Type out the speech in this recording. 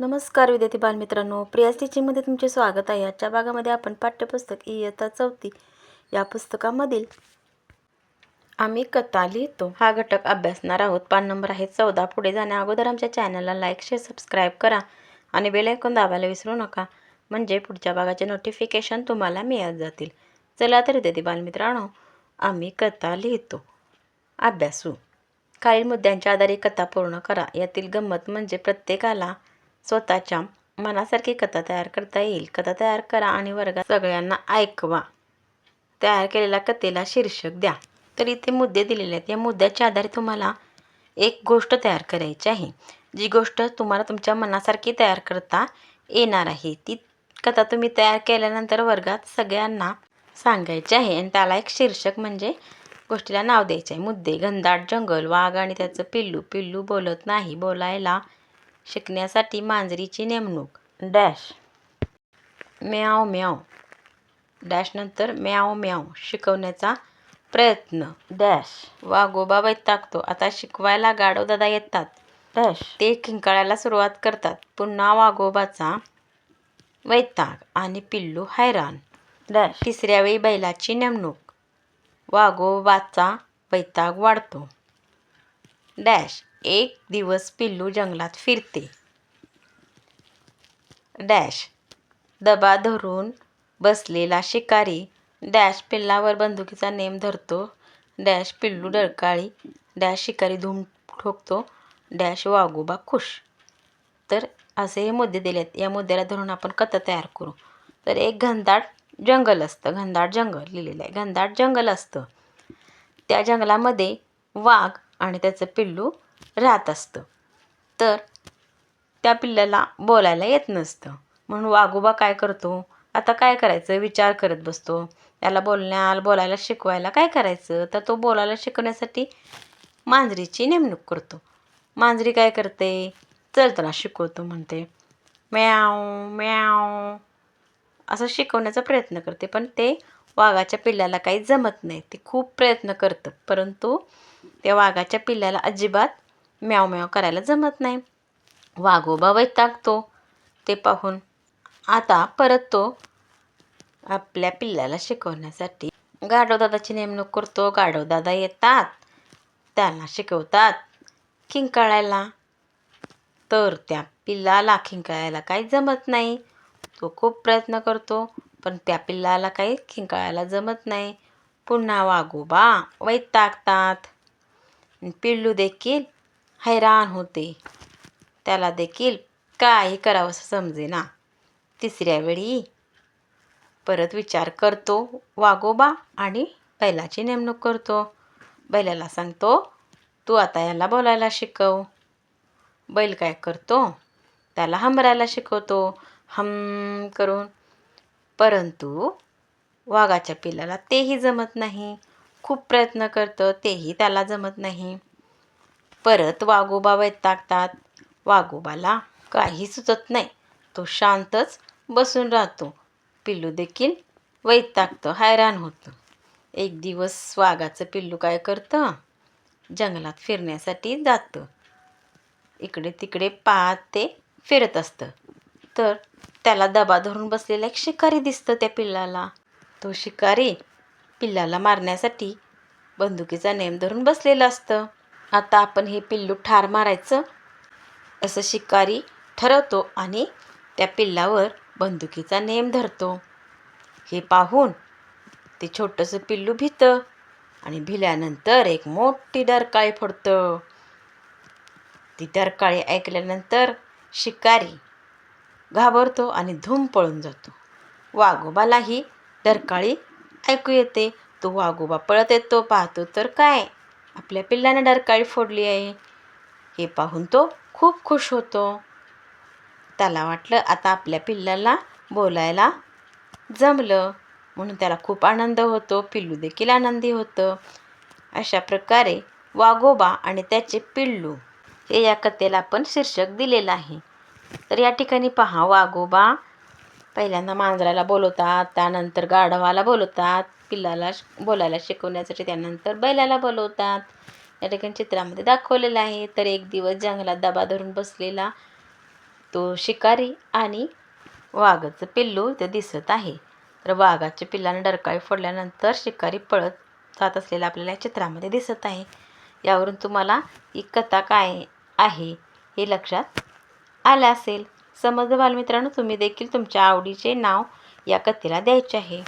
नमस्कार विद्यार्थी बालमित्रांनो प्रिया टीचिंगमध्ये तुमचे स्वागत आहे. आजच्या भागामध्ये आपण पाठ्यपुस्तक इयत्ता चौथी या पुस्तकामधील आम्ही कथा लिहितो. हा घटक अभ्यासणार आहोत. पान नंबर आहे चौदा. पुढे जाण्या अगोदर आमच्या चॅनलला लाईक शेअर सबस्क्राईब करा आणि बेल ऐकून दाबायला विसरू नका. म्हणजे पुढच्या भागाचे नोटिफिकेशन तुम्हाला मिळत जातील. चला तर विद्यार्थी बालमित्रांनो आम्ही कथा लिहितो. अभ्यासू. खालील मुद्द्यांच्या आधारे कथा पूर्ण करा. यातील गंमत म्हणजे प्रत्येकाला स्वतःच्या मनासारखी कथा तयार करता येईल. कथा तयार करा आणि वर्गात सगळ्यांना ऐकवा. तयार केलेल्या कथेला शीर्षक द्या. तर इथे मुद्दे दिलेले आहेत. या मुद्द्याच्या आधारे तुम्हाला एक गोष्ट तयार करायची आहे. जी गोष्ट तुम्हाला तुमच्या मनासारखी तयार करता येणार आहे. ती कथा तुम्ही तयार केल्यानंतर वर्गात सगळ्यांना सांगायची आहे. आणि त्याला एक शीर्षक म्हणजे गोष्टीला नाव द्यायचे आहे. मुद्दे घनदाट जंगल वाघ आणि त्याचं पिल्लू. पिल्लू बोलत नाही. बोलायला शिकण्यासाठी मांजरीची नेमणूक. डॅश. म्याव म्याव डॅश नंतर म्याव म्याव शिकवण्याचा प्रयत्न. डॅश. वाघोबा वैतागतो आता शिकवायला गाढव दादा येतात. डॅश. ते किंकाळायला सुरुवात करतात. पुन्हा वाघोबाचा वैताग आणि पिल्लू हैराण. डॅश. तिसऱ्या वेळी बैलाची नेमणूक. वाघोबाचा वैताग वाढतो. डॅश. एक दिवस पिल्लू जंगलात फिरते. डॅश दबा धरून बसलेला शिकारी डॅश पिल्लावर बंदुकीचा नेम धरतो. डॅश पिल्लू डरकाळी डॅश शिकारी धूम ठोकतो. डॅश वाघोबा खुश. तर असे हे मुद्दे आहेत या मुद्द्याला धरून आपण कथा तयार करू. तर एक घनदाट जंगल असतं. घनदाट जंगल लिहिलेलं आहे. घनदाट जंगल असतं. त्या जंगलामध्ये वाघ आणि त्याचं पिल्लू राहत असतं. तर त्या पिल्लाला बोलायला येत नसतं. म्हणून वाघोबा काय करतो? आता काय करायचं? विचार करत बसतो. त्याला बोलण्याला बोलायला शिकवायला काय करायचं? तर तो बोलायला शिकवण्यासाठी मांजरीची नेमणूक करतो. मांजरी काय करते? चल शिकवतो म्हणते. म्याव म्याव असं शिकवण्याचा प्रयत्न करते. पण ते वाघाच्या पिल्ल्याला काही जमत नाही. ते खूप प्रयत्न करतं. परंतु त्या वाघाच्या पिल्ल्याला अजिबात म्याव म्याव करायला जमत नाही. वाघोबा वैतागतो ते पाहून. आता परत तो आपल्या पिल्ल्याला शिकवण्यासाठी गाढवदादाची नेमणूक करतो. गाढवदादा येतात. त्याला शिकवतात किंकाळायला तर त्या पिल्लाला खिंकाळायला काही जमत नाही. तो खूप प्रयत्न करतो पण त्या पिल्लाला काही खिंकाळायला जमत नाही. पुन्हा वाघोबा वैतागतात. पिल्लू देखील हैराण होते. त्याला देखील काही करावंसं समजेना. तिसऱ्या वेळी परत विचार करतो वागोबा आणि बैलाची नेमणूक करतो. बैलाला सांगतो तू आता याला बोलायला शिकव. बैल काय करतो? त्याला हमरायला शिकवतो. हम करून. परंतु वाघाच्या पिल्लाला तेही जमत नाही. खूप प्रयत्न करतं तेही त्याला जमत नाही. परत वाघोबा वैतागतात. वाघोबाला काही सुचत नाही. तो शांतच बसून राहतो. पिल्लू देखील वैतागतं हैराण होतं. एक दिवस वाघाचं पिल्लू काय करतं? जंगलात फिरण्यासाठी जातं. इकडे तिकडे पाहत ते फिरत असतं. तर त्याला दबा धरून बसलेला एक शिकारी दिसतं त्या पिल्लाला. तो शिकारी पिल्लाला मारण्यासाठी बंदुकीचा नेम धरून बसलेलं असतं. आता आपण हे पिल्लू ठार मारायचं. असं शिकारी ठरवतो आणि त्या पिल्लावर बंदुकीचा नेम धरतो. हे पाहून ते छोटंसं पिल्लू भितं आणि भिल्यानंतर एक मोठी डरकाळी फोडतं. ती डरकाळी ऐकल्यानंतर शिकारी घाबरतो आणि धूम पळून जातो. वाघोबालाही डरकाळी ऐकू येते. तो वाघोबा पळत येतो. पाहतो तर काय? आपल्या पिल्लाने डरकाळी फोडली आहे हे पाहून तो खूप खुश होतो. त्याला वाटलं आता आपल्या पिल्लाला बोलायला जमलं. म्हणून त्याला खूप आनंद होतो. पिल्लू देखील आनंदी होतं. अशा प्रकारे वाघोबा आणि त्याचे पिल्लू हे या कथेला आपण शीर्षक दिलेलं आहे. तर या ठिकाणी पहा वाघोबा. पहिल्यांदा मांजराला बोलवतात त्यानंतर गाढवाला बोलवतात पिल्लाला बोलायला शिकवण्यासाठी त्यानंतर बैलाला बोलवतात. या ठिकाणी चित्रामध्ये दाखवलेलं आहे. तर एक दिवस जंगलात दबा धरून बसलेला तो शिकारी आणि वाघाचं पिल्लू इथं दिसत आहे. तर वाघाच्या पिल्लानं डरकाळी फोडल्यानंतर शिकारी पळत जात असलेलं आपल्याला या चित्रामध्ये दिसत आहे. यावरून तुम्हाला ही कथा काय आहे हे लक्षात आलं असेल. समज बालमित्रांनो तुम्ही देखील तुमच्या आवडीचे नाव या कथेला द्यायचे आहे.